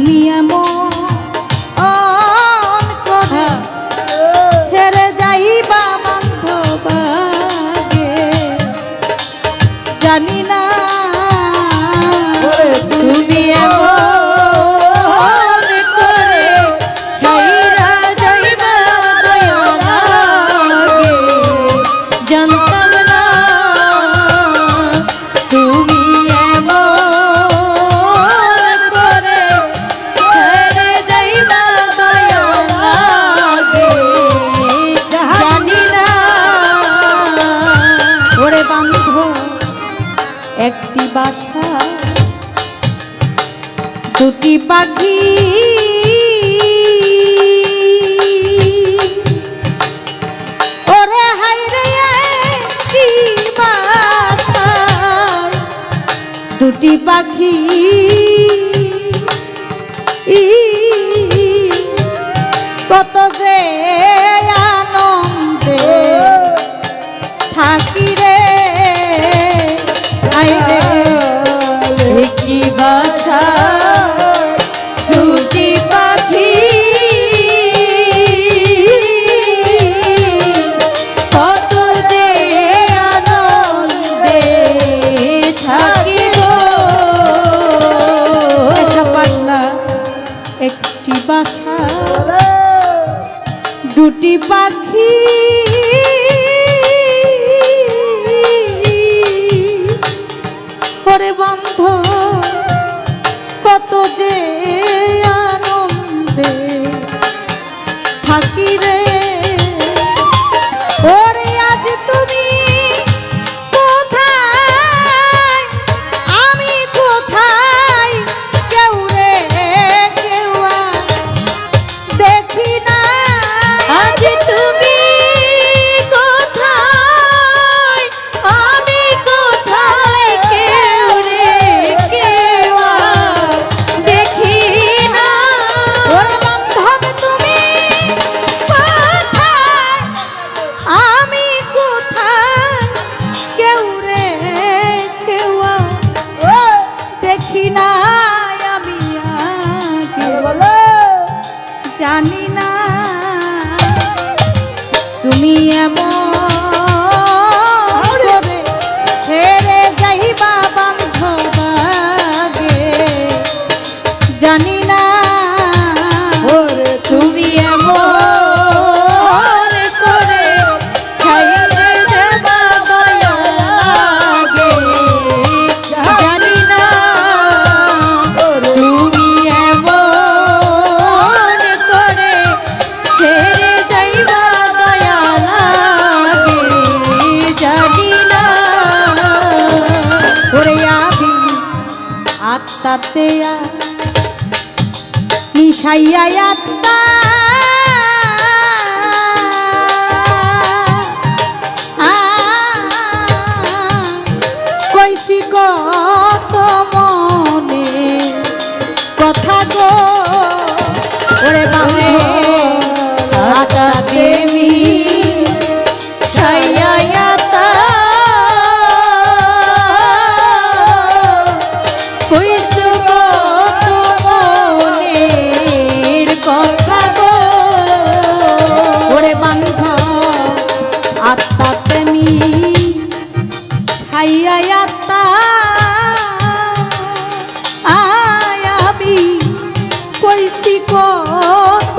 minha বান্ধ একটি বাসা। দুটি পাখি। ওরে হাইরে একটি দুটি পাখি। কত যে দুটি পাখি ওরে আমি আত্মাতে মিশাইয়া আত্মা। সৃষ্টি কত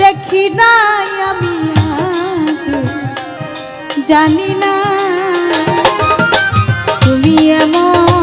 দেখি নাই আমি জানি না তুমি এমন